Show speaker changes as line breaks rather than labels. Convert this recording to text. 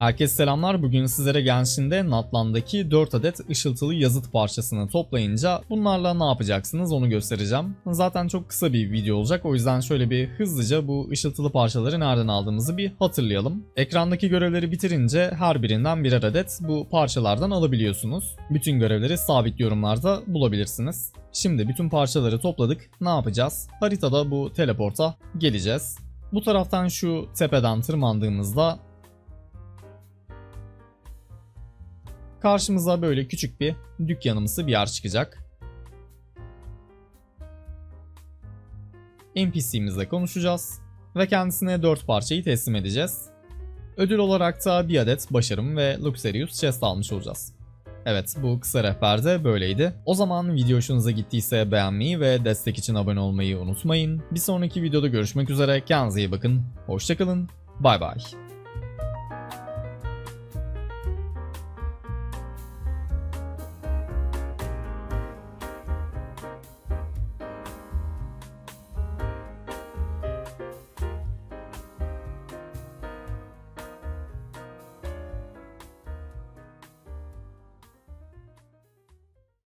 Herkese selamlar. Bugün sizlere Genshin'de Natlan'daki 4 adet ışıltılı yazıt parçasını toplayınca bunlarla ne yapacaksınız onu göstereceğim. Zaten çok kısa bir video olacak o yüzden şöyle bir hızlıca bu ışıltılı parçaları nereden aldığımızı bir hatırlayalım. Ekrandaki görevleri bitirince her birinden birer adet bu parçalardan alabiliyorsunuz. Bütün görevleri sabit yorumlarda bulabilirsiniz. Şimdi bütün parçaları topladık. Ne yapacağız? Haritada bu teleporta geleceğiz. Bu taraftan şu tepeden tırmandığımızda karşımıza böyle küçük bir dükkanımsı bir yer çıkacak. NPC'mizle konuşacağız ve kendisine 4 parçayı teslim edeceğiz. Ödül olarak da bir adet başarım ve Luxurious Chest almış olacağız. Evet bu kısa rehber de böyleydi. O zaman video hoşunuza gittiyse beğenmeyi ve destek için abone olmayı unutmayın. Bir sonraki videoda görüşmek üzere. Kendinize iyi bakın. Hoşçakalın. Bay bay.